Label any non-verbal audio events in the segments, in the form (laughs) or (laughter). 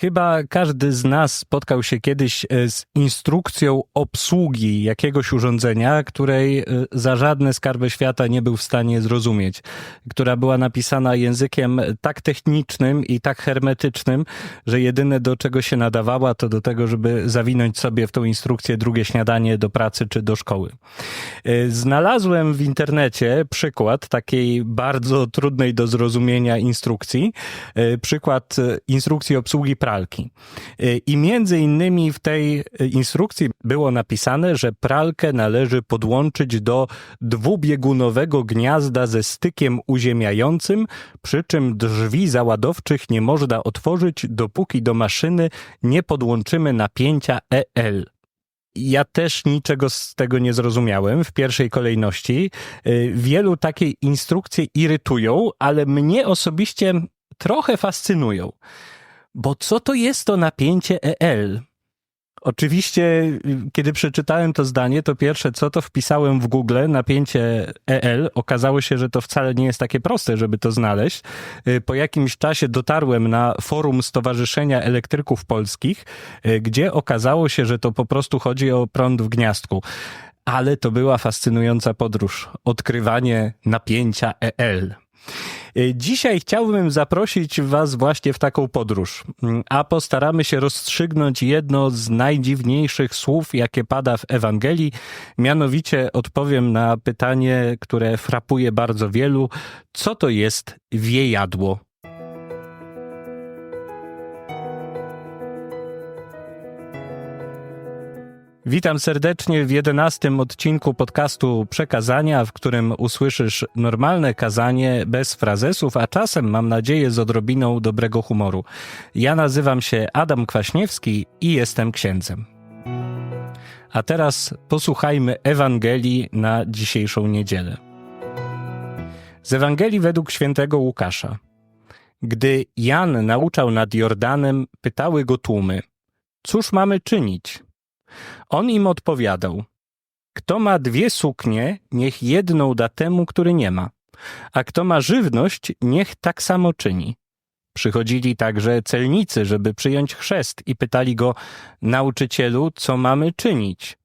Chyba każdy z nas spotkał się kiedyś e, z instrukcją obsługi jakiegoś urządzenia, której e, za żadne skarby świata nie był w stanie zrozumieć, która była napisana językiem tak technicznym i tak hermetycznym, że jedyne do czego się nadawała to do tego, żeby zawinąć sobie w tą instrukcję drugie śniadanie do pracy czy do szkoły. E, znalazłem w internecie przykład takiej bardzo trudnej do zrozumienia instrukcji, przykład instrukcji obsługi pralki. I między innymi w tej instrukcji było napisane, że pralkę należy podłączyć do dwubiegunowego gniazda ze stykiem uziemiającym, przy czym drzwi załadowczych nie można otworzyć, dopóki do maszyny nie podłączymy napięcia EL. Ja też niczego z tego nie zrozumiałem w pierwszej kolejności. Wielu takie instrukcje irytują, ale mnie osobiście trochę fascynują. Bo co to jest to napięcie EL? Oczywiście, kiedy przeczytałem to zdanie, to pierwsze co to wpisałem w Google, napięcie EL. Okazało się, że to wcale nie jest takie proste, żeby to znaleźć. Po jakimś czasie dotarłem na forum Stowarzyszenia Elektryków Polskich, gdzie okazało się, że to po prostu chodzi o prąd w gniazdku. Ale to była fascynująca podróż. Odkrywanie napięcia EL. E, dzisiaj chciałbym zaprosić Was właśnie w taką podróż, mm, a postaramy się rozstrzygnąć jedno z najdziwniejszych słów, jakie pada w Ewangelii. Mianowicie odpowiem na pytanie, które frapuje bardzo wielu: co to jest wiejadło? Witam serdecznie w jedenastym odcinku podcastu Przekazania, w którym usłyszysz normalne kazanie bez frazesów, a czasem mam nadzieję z odrobiną dobrego humoru. Ja nazywam się Adam Kwaśniewski i jestem księdzem. A teraz posłuchajmy Ewangelii na dzisiejszą niedzielę. Z Ewangelii według świętego Łukasza. Gdy Jan nauczał nad Jordanem, pytały go tłumy: Cóż mamy czynić? On im odpowiadał: Kto ma dwie suknie, niech jedną da temu, który nie ma, a kto ma żywność, niech tak samo czyni. Przychodzili także celnicy, żeby przyjąć chrzest i pytali go: Nauczycielu, co mamy czynić?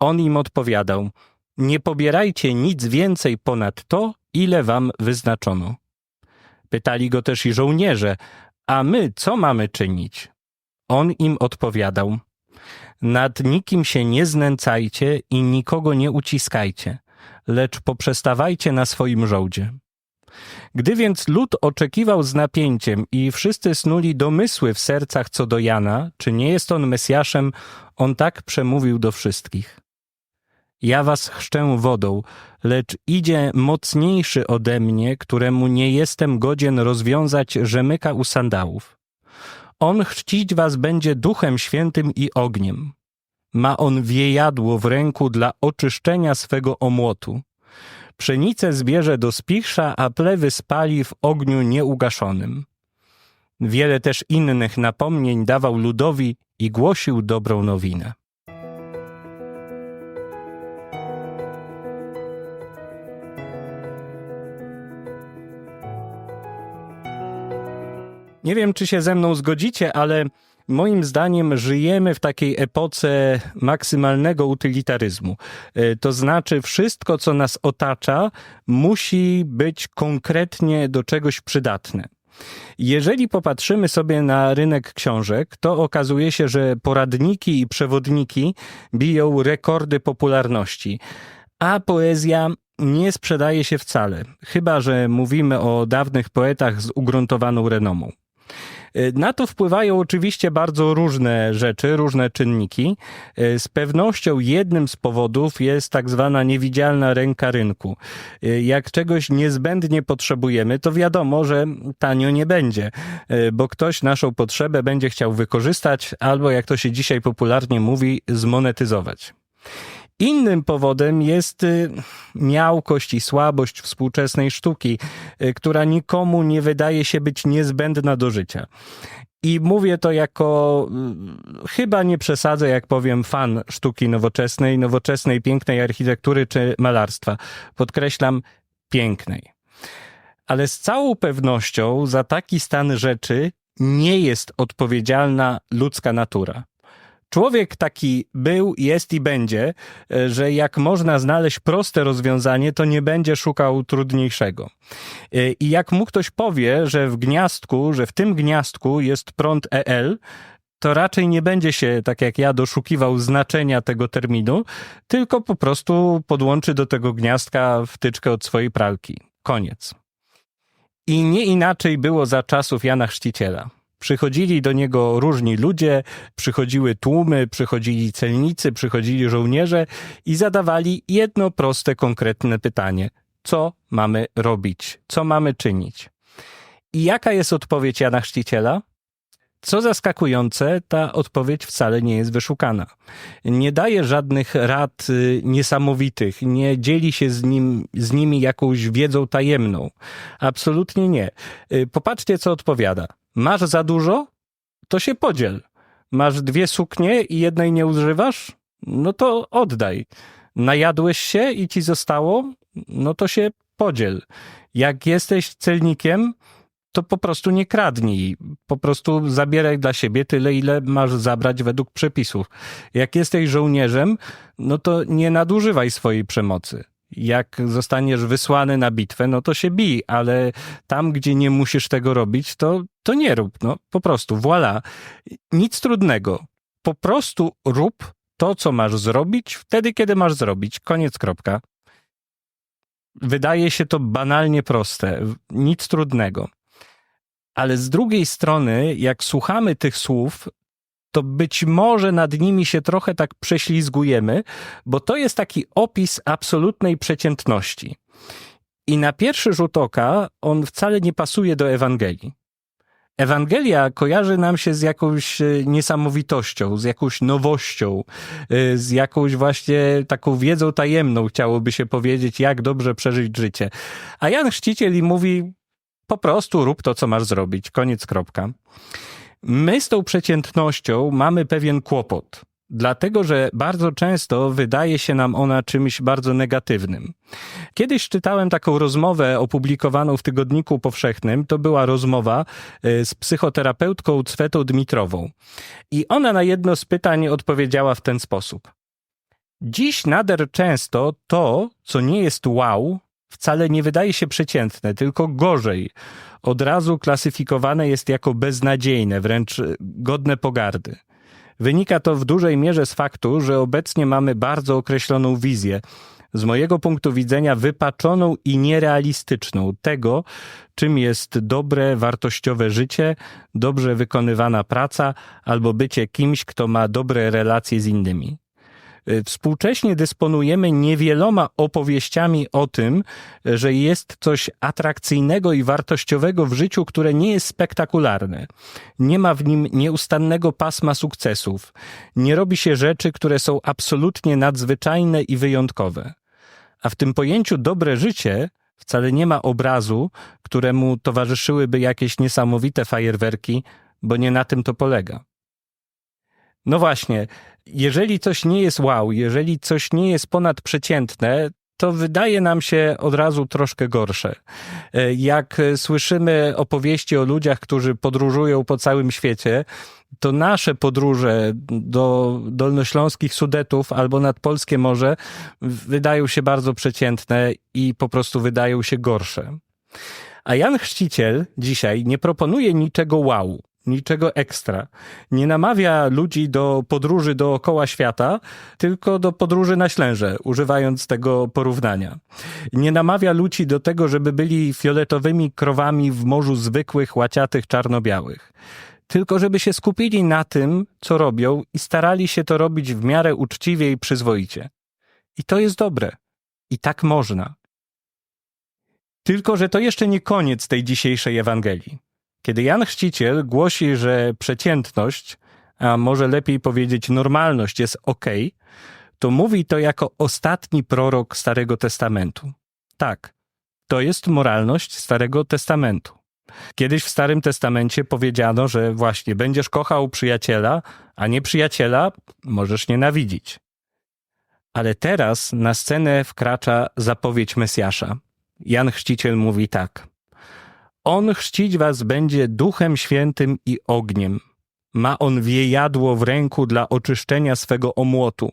On im odpowiadał: Nie pobierajcie nic więcej ponad to, ile wam wyznaczono. Pytali go też i żołnierze: A my co mamy czynić? On im odpowiadał: nad nikim się nie znęcajcie i nikogo nie uciskajcie, lecz poprzestawajcie na swoim żołdzie. Gdy więc lud oczekiwał z napięciem i wszyscy snuli domysły w sercach co do Jana, czy nie jest on Mesjaszem, on tak przemówił do wszystkich. Ja was chrzczę wodą, lecz idzie mocniejszy ode mnie, któremu nie jestem godzien rozwiązać rzemyka u sandałów. On chrzcić was będzie duchem świętym i ogniem. Ma on wiejadło w ręku dla oczyszczenia swego omłotu. Pszenicę zbierze do spichrza, a plewy spali w ogniu nieugaszonym. Wiele też innych napomnień dawał ludowi i głosił dobrą nowinę. Nie wiem, czy się ze mną zgodzicie, ale moim zdaniem żyjemy w takiej epoce maksymalnego utylitaryzmu. E, to znaczy, wszystko, co nas otacza, musi być konkretnie do czegoś przydatne. Jeżeli popatrzymy sobie na rynek książek, to okazuje się, że poradniki i przewodniki biją rekordy popularności, a poezja nie sprzedaje się wcale, chyba że mówimy o dawnych poetach z ugruntowaną renomą. Y, na to wpływają oczywiście bardzo różne rzeczy, różne czynniki. Y, z pewnością jednym z powodów jest tak zwana niewidzialna ręka rynku. Y, jak czegoś niezbędnie potrzebujemy, to wiadomo, że tanio nie będzie, bo ktoś naszą potrzebę będzie chciał wykorzystać albo, jak to się dzisiaj popularnie mówi, zmonetyzować. Innym powodem jest y, miałkość i słabość współczesnej sztuki, y, która nikomu nie wydaje się być niezbędna do życia. I mówię to jako, y, chyba nie przesadzę, jak powiem, fan sztuki nowoczesnej, nowoczesnej, pięknej architektury czy malarstwa. Podkreślam, pięknej. Ale z całą pewnością za taki stan rzeczy nie jest odpowiedzialna ludzka natura. Człowiek taki był, jest i będzie, e, że jak można znaleźć proste rozwiązanie, to nie będzie szukał trudniejszego. E, I jak mu ktoś powie, że w gniazdku, że w tym gniazdku jest prąd EL, to raczej nie będzie się, tak jak ja, doszukiwał znaczenia tego terminu, tylko po prostu podłączy do tego gniazdka wtyczkę od swojej pralki. Koniec. I nie inaczej było za czasów Jana Chrzciciela. Przychodzili do niego różni ludzie, przychodziły tłumy, przychodzili celnicy, przychodzili żołnierze i zadawali jedno proste, konkretne pytanie: co mamy robić, co mamy czynić? I jaka jest odpowiedź Jana Chrzciciela? Co zaskakujące, ta odpowiedź wcale nie jest wyszukana. Nie daje żadnych rad y, niesamowitych, nie dzieli się z, nim, z nimi jakąś wiedzą tajemną. Absolutnie nie. Y, popatrzcie, co odpowiada. Masz za dużo? To się podziel. Masz dwie suknie i jednej nie używasz? No to oddaj. Najadłeś się i ci zostało? No to się podziel. Jak jesteś celnikiem, to po prostu nie kradnij. Po prostu zabieraj dla siebie tyle, ile masz zabrać według przepisów. Jak jesteś żołnierzem, no to nie nadużywaj swojej przemocy. Jak zostaniesz wysłany na bitwę, no to się bij, ale tam, gdzie nie musisz tego robić, to, to nie rób. No, po prostu, voilà. Nic trudnego. Po prostu rób to, co masz zrobić, wtedy, kiedy masz zrobić. Koniec, kropka. Wydaje się to banalnie proste, nic trudnego. Ale z drugiej strony, jak słuchamy tych słów, to być może nad nimi się trochę tak prześlizgujemy, bo to jest taki opis absolutnej przeciętności. I na pierwszy rzut oka on wcale nie pasuje do Ewangelii. Ewangelia kojarzy nam się z jakąś e, niesamowitością, z jakąś nowością, e, z jakąś właśnie taką wiedzą tajemną, chciałoby się powiedzieć, jak dobrze przeżyć życie. A Jan Chrzciciel mówi, po prostu rób to, co masz zrobić. Koniec, kropka. My z tą przeciętnością mamy pewien kłopot, dlatego że bardzo często wydaje się nam ona czymś bardzo negatywnym. Kiedyś czytałem taką rozmowę opublikowaną w Tygodniku Powszechnym. To była rozmowa e, z psychoterapeutką Cwetą Dmitrową. I ona na jedno z pytań odpowiedziała w ten sposób. Dziś nader często to, co nie jest wow, wcale nie wydaje się przeciętne, tylko gorzej. Od razu klasyfikowane jest jako beznadziejne, wręcz godne pogardy. Wynika to w dużej mierze z faktu, że obecnie mamy bardzo określoną wizję, z mojego punktu widzenia wypaczoną i nierealistyczną tego, czym jest dobre, wartościowe życie, dobrze wykonywana praca albo bycie kimś, kto ma dobre relacje z innymi. Y, współcześnie dysponujemy niewieloma opowieściami o tym, że jest coś atrakcyjnego i wartościowego w życiu, które nie jest spektakularne. Nie ma w nim nieustannego pasma sukcesów. Nie robi się rzeczy, które są absolutnie nadzwyczajne i wyjątkowe. A w tym pojęciu dobre życie wcale nie ma obrazu, któremu towarzyszyłyby jakieś niesamowite fajerwerki, bo nie na tym to polega. No właśnie, jeżeli coś nie jest wow, jeżeli coś nie jest ponadprzeciętne, to wydaje nam się od razu troszkę gorsze. E, jak słyszymy opowieści o ludziach, którzy podróżują po całym świecie, to nasze podróże do dolnośląskich Sudetów albo nad Polskie Morze wydają się bardzo przeciętne i po prostu wydają się gorsze. A Jan Chrzciciel dzisiaj nie proponuje niczego wow niczego ekstra. Nie namawia ludzi do podróży dookoła świata, tylko do podróży na Ślęże, używając tego porównania. Nie namawia ludzi do tego, żeby byli fioletowymi krowami w morzu zwykłych, łaciatych, czarno-białych. Tylko żeby się skupili na tym, co robią i starali się to robić w miarę uczciwie i przyzwoicie. I to jest dobre. I tak można. Tylko, że to jeszcze nie koniec tej dzisiejszej Ewangelii. Kiedy Jan Chrzciciel głosi, że przeciętność, a może lepiej powiedzieć normalność jest ok, to mówi to jako ostatni prorok Starego Testamentu. Tak, to jest moralność Starego Testamentu. Kiedyś w Starym Testamencie powiedziano, że właśnie będziesz kochał przyjaciela, a nie przyjaciela możesz nienawidzić. Ale teraz na scenę wkracza zapowiedź Mesjasza. Jan Chrzciciel mówi tak. On chrzcić was będzie duchem świętym i ogniem. Ma on wiejadło w ręku dla oczyszczenia swego omłotu.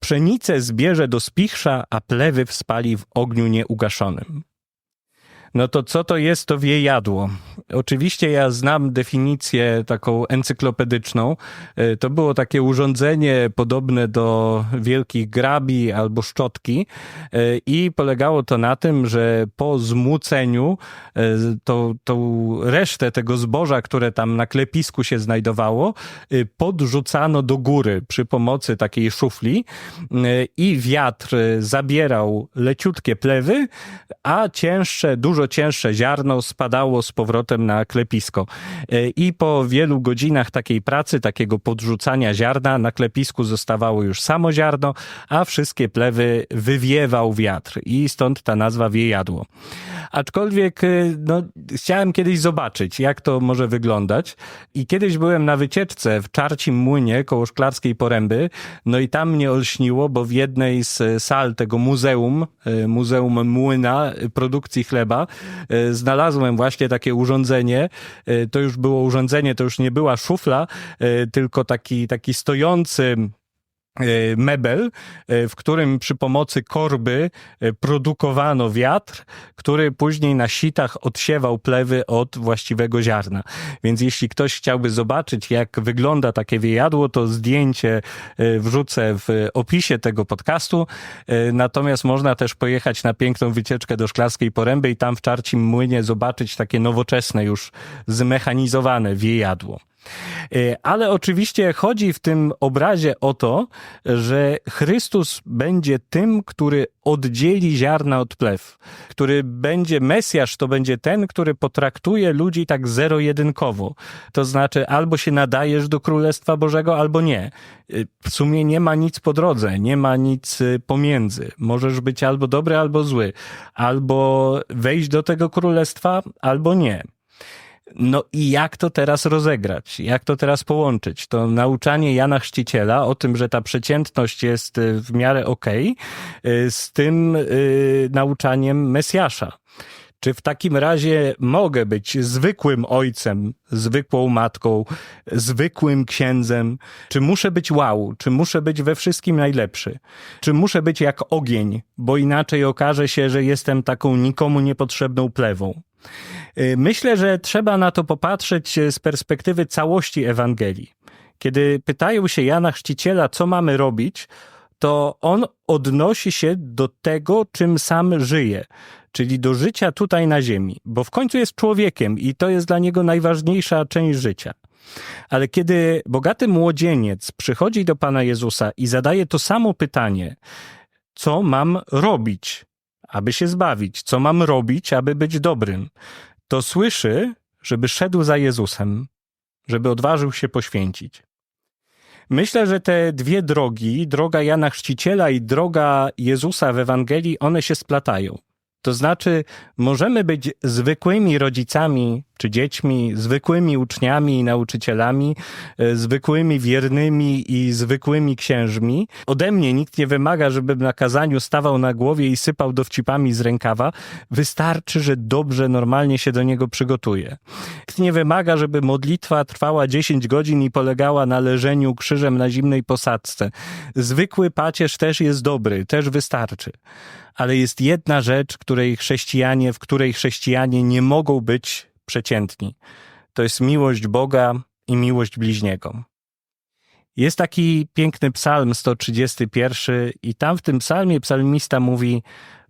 Pszenicę zbierze do spichrza, a plewy spali w ogniu nieugaszonym. No to co to jest to wiejadło? Oczywiście ja znam definicję taką encyklopedyczną. E, to było takie urządzenie podobne do wielkich grabi albo szczotki e, i polegało to na tym, że po zmuceniu e, to, tą resztę tego zboża, które tam na klepisku się znajdowało, podrzucano do góry przy pomocy takiej szufli i wiatr zabierał leciutkie plewy, a cięższe, dużo cięższe ziarno spadało z powrotem na klepisko. E, I po wielu godzinach takiej pracy, takiego podrzucania ziarna, na klepisku zostawało już samo ziarno, a wszystkie plewy wywiewał wiatr i stąd ta nazwa wiejadło. Aczkolwiek e, no, chciałem kiedyś zobaczyć, jak to może wyglądać i kiedyś byłem na wycieczce w Czarcim Młynie koło Szklarskiej Poręby, no i tam mnie olśniło, bo w jednej z sal tego muzeum, e, Muzeum Młyna Produkcji Chleba, znalazłem właśnie takie urządzenie, e, to już było urządzenie, to już nie była szufla, e, tylko taki, taki stojący E, mebel, e, w którym przy pomocy korby e, produkowano wiatr, który później na sitach odsiewał plewy od właściwego ziarna. Więc jeśli ktoś chciałby zobaczyć, jak wygląda takie wiejadło, to zdjęcie wrzucę w opisie tego podcastu. Natomiast można też pojechać na piękną wycieczkę do Szklarskiej Poręby i tam w Czarcim Młynie zobaczyć takie nowoczesne, już zmechanizowane wiejadło. E, ale oczywiście chodzi w tym obrazie o to, że Chrystus będzie tym, który oddzieli ziarna od plew, który będzie Mesjasz, to będzie ten, który potraktuje ludzi tak zero-jedynkowo. To znaczy, albo się nadajesz do Królestwa Bożego, albo nie. E, w sumie nie ma nic po drodze, nie ma nic e, pomiędzy. Możesz być albo dobry, albo zły, albo wejść do tego królestwa, albo nie. No i jak to teraz rozegrać? Jak to teraz połączyć? To nauczanie Jana Chrzciciela o tym, że ta przeciętność jest y, w miarę okej, okay, z tym y, nauczaniem Mesjasza. Czy w takim razie mogę być zwykłym ojcem, zwykłą matką, zwykłym księdzem? Czy muszę być wow? Czy muszę być we wszystkim najlepszy? Czy muszę być jak ogień, bo inaczej okaże się, że jestem taką nikomu niepotrzebną plewą? Y, myślę, że trzeba na to popatrzeć z perspektywy całości Ewangelii. Kiedy pytają się Jana Chrzciciela, co mamy robić, to on odnosi się do tego, czym sam żyje, czyli do życia tutaj na ziemi, bo w końcu jest człowiekiem i to jest dla niego najważniejsza część życia. Ale kiedy bogaty młodzieniec przychodzi do Pana Jezusa i zadaje to samo pytanie, co mam robić, aby się zbawić, co mam robić, aby być dobrym, to słyszy, żeby szedł za Jezusem, żeby odważył się poświęcić. Myślę, że te dwie drogi, droga Jana Chrzciciela i droga Jezusa w Ewangelii, one się splatają. To znaczy, możemy być zwykłymi rodzicami czy dziećmi, zwykłymi uczniami i nauczycielami, e, zwykłymi wiernymi i zwykłymi księżmi. Ode mnie nikt nie wymaga, żebym na kazaniu stawał na głowie i sypał dowcipami z rękawa. Wystarczy, że dobrze, normalnie się do niego przygotuję. Nikt nie wymaga, żeby modlitwa trwała 10 godzin i polegała na leżeniu krzyżem na zimnej posadzce. Zwykły pacierz też jest dobry, też wystarczy ale jest jedna rzecz, której chrześcijanie, w której chrześcijanie nie mogą być przeciętni. To jest miłość Boga i miłość bliźniego. Jest taki piękny psalm 131 i tam w tym psalmie psalmista mówi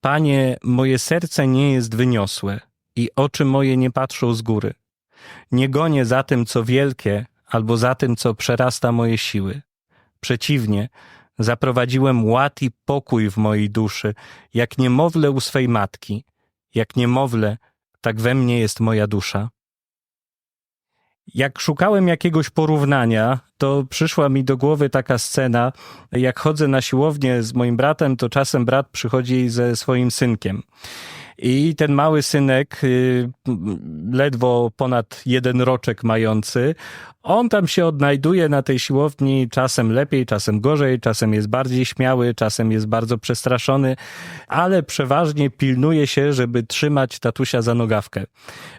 Panie, moje serce nie jest wyniosłe i oczy moje nie patrzą z góry. Nie gonię za tym, co wielkie, albo za tym, co przerasta moje siły. Przeciwnie, Zaprowadziłem ład i pokój w mojej duszy, jak niemowlę u swej matki. Jak niemowlę, tak we mnie jest moja dusza. Jak szukałem jakiegoś porównania, to przyszła mi do głowy taka scena. Jak chodzę na siłownię z moim bratem, to czasem brat przychodzi ze swoim synkiem. I ten mały synek, y, ledwo ponad jeden roczek mający, On tam się odnajduje na tej siłowni, czasem lepiej, czasem gorzej, czasem jest bardziej śmiały, czasem jest bardzo przestraszony, ale przeważnie pilnuje się, żeby trzymać tatusia za nogawkę.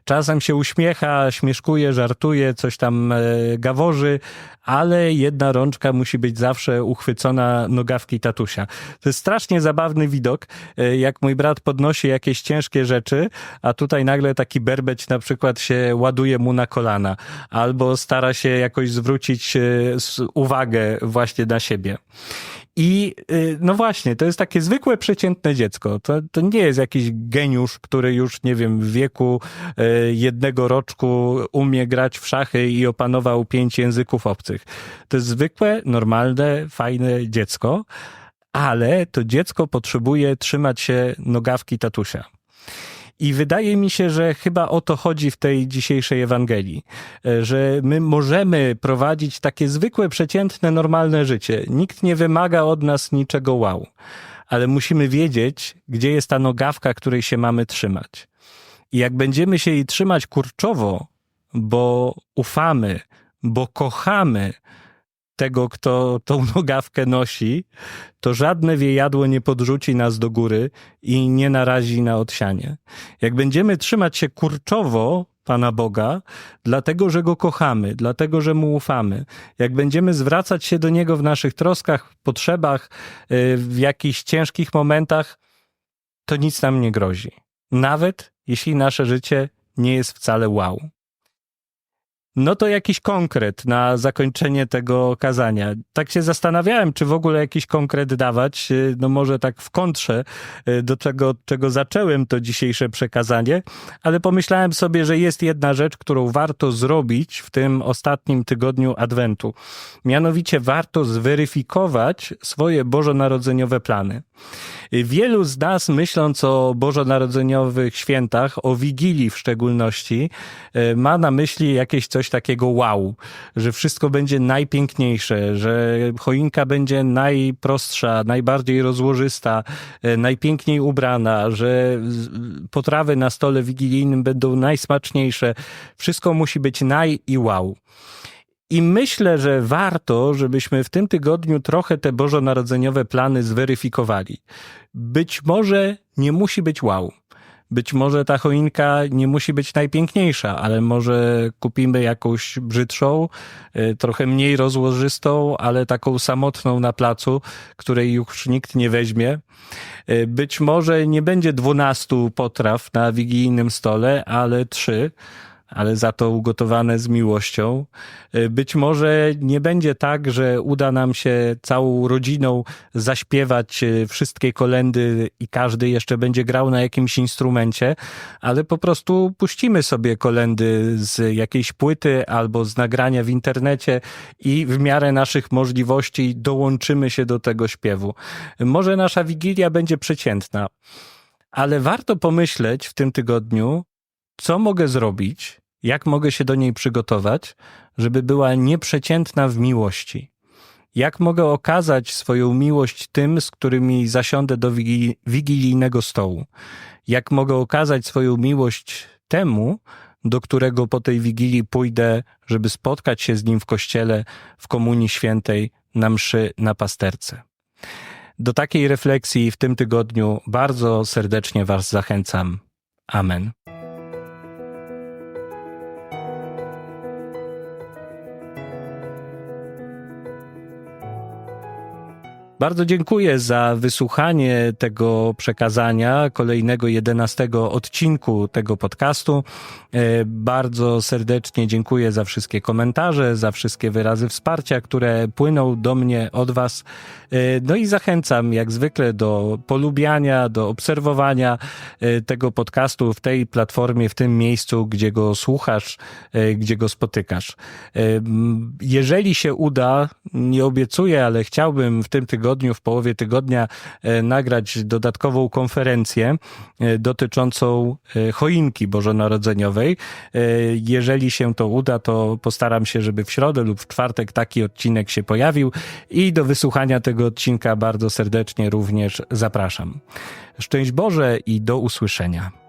Czasem się uśmiecha, śmieszkuje, żartuje, coś tam e, gaworzy, ale jedna rączka musi być zawsze uchwycona nogawki tatusia. To jest strasznie zabawny widok, e, jak mój brat podnosi jakieś ciężkie rzeczy, a tutaj nagle taki berbeć na przykład się ładuje mu na kolana, albo stara się jakoś zwrócić e, uwagę właśnie na siebie. I y, no właśnie, to jest takie zwykłe, przeciętne dziecko. To, to nie jest jakiś geniusz, który już, nie wiem, w wieku y, jednego roczku umie grać w szachy i opanował pięć języków obcych. To jest zwykłe, normalne, fajne dziecko, ale to dziecko potrzebuje trzymać się nogawki tatusia. I wydaje mi się, że chyba o to chodzi w tej dzisiejszej Ewangelii, e, że my możemy prowadzić takie zwykłe, przeciętne, normalne życie. Nikt nie wymaga od nas niczego wow, ale musimy wiedzieć, gdzie jest ta nogawka, której się mamy trzymać. I jak będziemy się jej trzymać kurczowo, bo ufamy, bo kochamy tego, kto tą (laughs) nogawkę nosi, to żadne wiejadło nie podrzuci nas do góry i nie narazi na odsianie. Jak będziemy trzymać się kurczowo Pana Boga, dlatego że Go kochamy, dlatego że Mu ufamy, jak będziemy zwracać się do Niego w naszych troskach, potrzebach, y, w jakichś ciężkich momentach, to nic nam nie grozi. Nawet jeśli nasze życie nie jest wcale wow. No to jakiś konkret na zakończenie tego kazania. Tak się zastanawiałem, czy w ogóle jakiś konkret dawać. y, No może tak w kontrze y, do czego, czego zacząłem to dzisiejsze przekazanie, ale pomyślałem sobie, że jest jedna rzecz, którą warto zrobić w tym ostatnim tygodniu Adwentu. Mianowicie warto zweryfikować swoje bożonarodzeniowe plany. Y, Wielu z nas, myśląc o bożonarodzeniowych świętach, o Wigilii w szczególności, ma na myśli jakieś coś takiego wow, że wszystko będzie najpiękniejsze, że choinka będzie najprostsza, najbardziej rozłożysta, y, najpiękniej ubrana, że potrawy na stole wigilijnym będą najsmaczniejsze. Wszystko musi być naj i wow. I myślę, że warto, żebyśmy w tym tygodniu trochę te bożonarodzeniowe plany zweryfikowali. Być może nie musi być wow. Być może ta choinka nie musi być najpiękniejsza, ale może kupimy jakąś brzydszą, y, trochę mniej rozłożystą, ale taką samotną na placu, której już nikt nie weźmie. Y, Być może nie będzie dwunastu potraw na wigilijnym stole, ale trzy ale za to ugotowane z miłością. Y, Być może nie będzie tak, że uda nam się całą rodziną zaśpiewać y, wszystkie kolendy i każdy jeszcze będzie grał na jakimś instrumencie, ale po prostu puścimy sobie kolendy z jakiejś płyty albo z nagrania w internecie i w miarę naszych możliwości dołączymy się do tego śpiewu. Może nasza wigilia będzie przeciętna, ale warto pomyśleć w tym tygodniu, co mogę zrobić, jak mogę się do niej przygotować, żeby była nieprzeciętna w miłości. Jak mogę okazać swoją miłość tym, z którymi zasiądę do wigi- wigilijnego stołu? Jak mogę okazać swoją miłość temu, do którego po tej wigilii pójdę, żeby spotkać się z nim w kościele, w Komunii Świętej, na mszy na pasterce? Do takiej refleksji w tym tygodniu bardzo serdecznie Was zachęcam. Amen. Bardzo dziękuję za wysłuchanie tego przekazania, kolejnego jedenastego odcinku tego podcastu. E, Bardzo serdecznie dziękuję za wszystkie komentarze, za wszystkie wyrazy wsparcia, które płyną do mnie od Was. E, No i zachęcam jak zwykle do polubiania, do obserwowania e, tego podcastu w tej platformie, w tym miejscu, gdzie go słuchasz, gdzie go spotykasz. Jeżeli się uda, nie obiecuję, ale chciałbym w tym tygodniu, w połowie tygodnia e, nagrać dodatkową konferencję e, dotyczącą e, choinki bożonarodzeniowej. Jeżeli się to uda, to postaram się, żeby w środę lub w czwartek taki odcinek się pojawił i do wysłuchania tego odcinka bardzo serdecznie również zapraszam. Szczęść Boże i do usłyszenia.